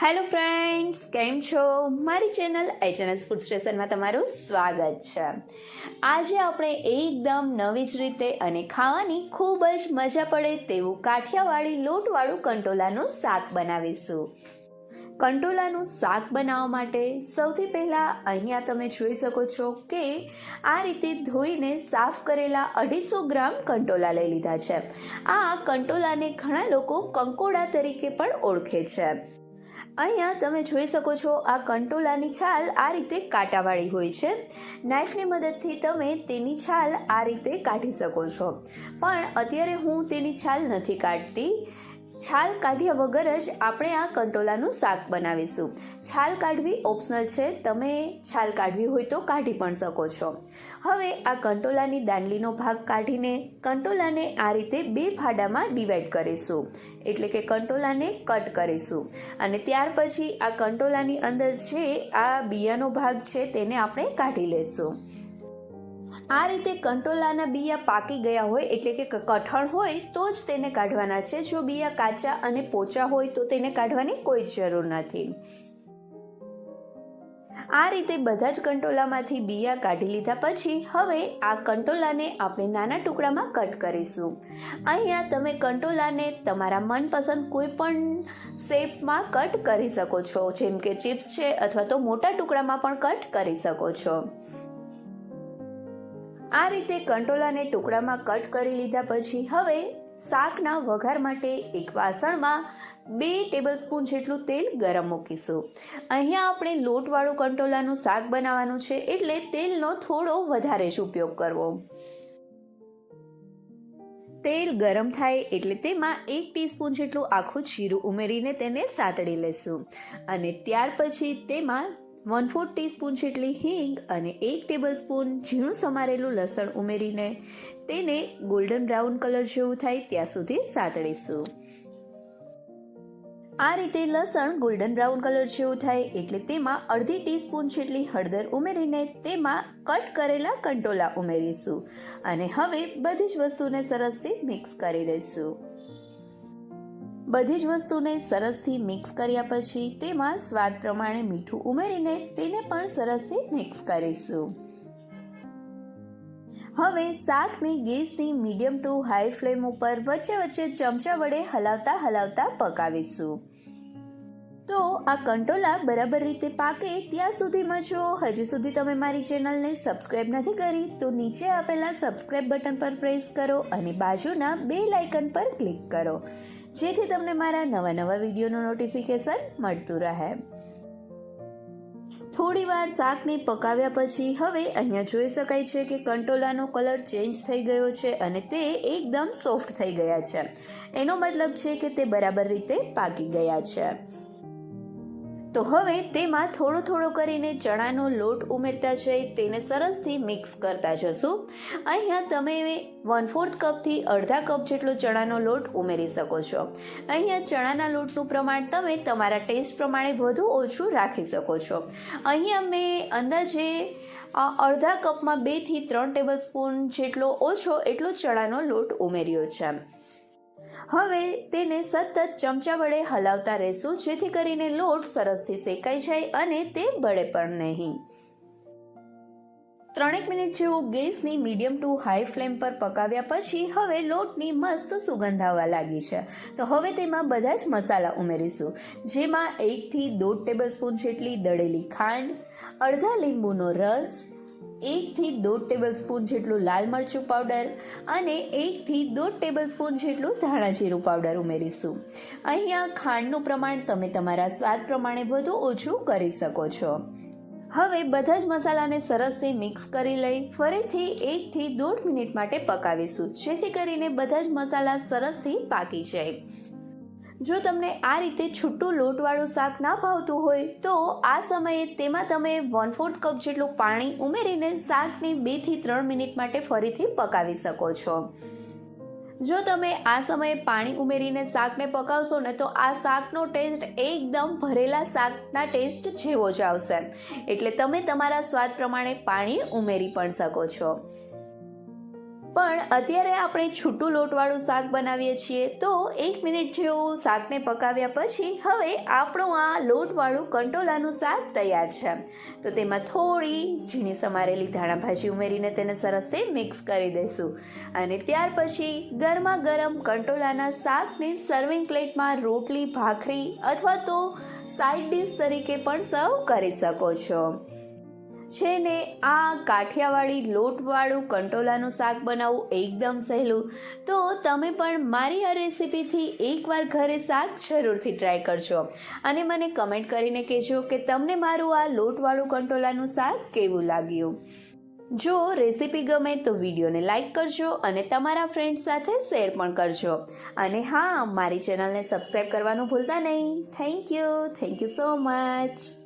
Hello friends કેમ છો? મારી ચેનલ એચએનએસ ફૂડ સ્ટેશનમાં તમારું સ્વાગત છે. આજે આપણે એકદમ નવી જ રીતે અને ખાવાની ખૂબ જ મજા પડે તેવું કાઠિયાવાડી લોટવાળું કંટોલાનું શાક બનાવીશું. કંટોલાનું શાક બનાવવા માટે સૌથી પહેલાં અહીંયા તમે જોઈ શકો છો કે આ રીતે ધોઈને સાફ કરેલા અઢીસો ગ્રામ કંટોલા લઈ લીધા છે. આ કંટોલાને ઘણા લોકો કંકોડા તરીકે પણ ઓળખે છે. અહીંયા તમે જોઈ શકો છો આ કંટોલાની છાલ આ રીતે કાંટાવાળી હોય છે. નાઇફની મદદથી તમે તેની છાલ આ રીતે કાઢી શકો છો. પણ અત્યારે હું તેની છાલ નથી કાઢતી. છાલ કાઢ્યા વગર જ આપણે આ કંટોલાનું શાક બનાવીશું. છાલ કાઢવી ઓપ્શનલ છે. તમે છાલ કાઢવી હોય તો કાઢી પણ શકો છો. હવે આ કંટોલાની દાંડલીનો ભાગ કાઢીને કંટોલાને આ રીતે બે ફાડામાં ડિવાઈડ કરીશું. એટલે કે કંટોલાને કટ કરીશું. અને ત્યાર પછી આ કંટોલાની અંદર જે આ બિયાનો ભાગ છે તેને આપણે કાઢી લેશું. આ રીતે કંટોલાના બિયા પાકી ગયા હોય એટલે કે કઠણ હોય તો જ તેને કાઢવાના છે. જો બિયા કાચા અને પોચા હોય તો તેને કાઢવાની કોઈ જરૂર નથી. આ રીતે બધા જ કંટોલામાંથી બિયા કાઢી લીધા પછી હવે આ કંટોલાને આપણે નાના ટુકડામાં કટ કરીશું. અહીંયા તમે કંટોલાને તમારા મનપસંદ કોઈ પણ શેપમાં કટ કરી શકો છો. જેમ કે ચિપ્સ છે અથવા તો મોટા ટુકડામાં પણ કટ કરી શકો છો. આ રીતે કંટોલાને ટુકડામાં કટ કરી લીધા પછી હવે શાકના વઘાર માટે એક વાસણમાં બે ટેબલ સ્પૂન જેટલું તેલ ગરમ મૂકીશું. અહીંયા આપણે લોટવાળું કંટોલાનું શાક બનાવવાનું છે એટલે તેલનો થોડો વધારે જ ઉપયોગ કરવો. તેલ ગરમ થાય એટલે તેમાં એક ટીસ્પૂન જેટલું આખું જીરું ઉમેરીને તેને સાતળી લેશું. અને ત્યાર પછી તેમાં વન ફોર્થ ટીસ્પૂન જેટલી હિંગ અને એક ટેબલ સ્પૂન ઝીણું સમારેલું લસણ ઉમેરીને તેને ગોલ્ડન બ્રાઉન કલર જેવું થાય ત્યાં સુધી સાતળીશું આ રીતે લસણ ગોલ્ડન બ્રાઉન કલર જેવું થાય એટલે તેમાં અડધી ટીસ્પૂન જેટલી હળદર ઉમેરીને તેમાં કટ કરેલા કંટોલા ઉમેરીશું. અને હવે બધી જ વસ્તુને સરસથી મિક્સ કરી દઈશું. બધી જ વસ્તુને સરસથી મિક્સ કર્યા પછી તેમાં સ્વાદ પ્રમાણે મીઠું ઉમેરીને તેને પણ સરસથી મિક્સ કરીશું. હવે શાકને ગેસની મીડિયમ ટુ હાઈ ફ્લેમ ઉપર વચ્ચે વચ્ચે ચમચા વડે હલાવતા હલાવતા પકાવીશું. તો આ કંટોલા બરાબર રીતે પાકે ત્યાં સુધીમાં જો હજી સુધી તમે મારી ચેનલને સબસ્ક્રાઈબ નથી કરી તો નીચે આપેલા સબસ્ક્રાઇબ બટન પર પ્રેસ કરો અને બાજુના બે લાઇકન પર ક્લિક કરો. જેથી તમને મારા નવા નવા વિડીયોનું નોટિફિકેશન મળતું રહે. થોડી વાર શાકને પકાવ્યા પછી હવે અહીંયા જોઈ શકાય છે કે કંટોલાનો કલર ચેન્જ થઈ ગયો છે અને તે એકદમ સોફ્ટ થઈ ગયા છે. એનો મતલબ છે કે તે બરાબર રીતે પાકી ગયા છે. તો હવે તેમાં થોડો થોડો કરીને ચણાનો લોટ ઉમેરતા જઈ તેને સરસથી મિક્સ કરતા જશું. અહીંયા તમે વન ફોર્થ કપથી અડધા કપ જેટલો ચણાનો લોટ ઉમેરી શકો છો. અહીંયા ચણાના લોટનું પ્રમાણ તમે તમારા ટેસ્ટ પ્રમાણે વધુ ઓછું રાખી શકો છો. અહીંયા મેં અંદાજે અડધા કપમાં બેથી ત્રણ ટેબલ સ્પૂન જેટલો ઓછો એટલો ચણાનો લોટ ઉમેર્યો છે. હવે તેને સતત ચમચા વડે હલાવતા રહેશું, જેથી કરીને લોટ સરસથી શેકાઈ જાય અને તે બળે પણ નહીં. ત્રણેક મિનિટ જેવું ગેસની મીડિયમ ટુ હાઈ ફ્લેમ પર પકાવ્યા પછી હવે લોટની મસ્ત સુગંધ આવવા લાગી છે. તો હવે તેમાં બધા જ મસાલા ઉમેરીશું, જેમાં એકથી દોઢ ટેબલ સ્પૂન જેટલી દળેલી ખાંડ, અડધા લીંબુનો રસ એકથી દોઢ ટેબલ સ્પૂન જેટલું લાલ મરચું પાવડર અને એકથી દોઢ ટેબલ સ્પૂન જેટલું ધાણા જીરું પાવડર ઉમેરીશું. અહીંયા ખાંડનું પ્રમાણ તમે તમારા સ્વાદ પ્રમાણે વધુ ઓછું કરી શકો છો. હવે બધા જ મસાલાને સરસથી મિક્સ કરી લઈ ફરીથી એકથી દોઢ મિનિટ માટે પકાવીશું, જેથી કરીને બધા જ મસાલા સરસથી પાકી જાય. જો તમને આ રીતે છૂટું લોટવાળું શાક ના ભાવતું હોય, તો આ સમયે તેમાં તમે વન ફોર્થ કપ જેટલું પાણી ઉમેરીને શાકને બેથી ત્રણ મિનિટ માટે ફરીથી પકાવી શકો છો. જો તમે આ સમયે પાણી ઉમેરીને શાકને પકાવશો ને તો આ શાકનો ટેસ્ટ એકદમ ભરેલા શાકના ટેસ્ટ જેવો જ આવશે. એટલે તમે તમારા સ્વાદ પ્રમાણે પાણી ઉમેરી પણ શકો છો. પણ અત્યારે આપણે છૂટું લોટવાળું શાક બનાવીએ છીએ, તો એક મિનિટ જેવું શાકને પકાવ્યા પછી હવે આપણું આ લોટવાળું કંટોલાનું શાક તૈયાર છે. તો તેમાં થોડી ઝીણી સમારેલી ધાણા ભાજી ઉમેરીને તેને સરસથી મિક્સ કરી દઈશું. અને ત્યાર પછી ગરમા ગરમ કંટોલાના શાકને સર્વિંગ પ્લેટમાં રોટલી, ભાખરી અથવા તો સાઈડ ડિશ તરીકે પણ સર્વ કરી શકો છો. છે ને, આ કાઠિયાવાડી લોટવાળું કંટોલાનું શાક બનાવવું એકદમ સહેલું. તો તમે પણ મારી આ રેસીપીથી એકવાર ઘરે શાક જરૂરથી ટ્રાય કરજો. અને મને કમેન્ટ કરીને કહેજો કે તમને મારું આ લોટવાળું કંટોલાનું શાક કેવું લાગ્યું. જો રેસીપી ગમે તો વિડીયોને લાઇક કરજો અને તમારા ફ્રેન્ડ્સ સાથે શેર પણ કરજો. અને હા, મારી ચેનલને સબસ્ક્રાઈબ કરવાનું ભૂલતા નહીં. Thank you thank you so much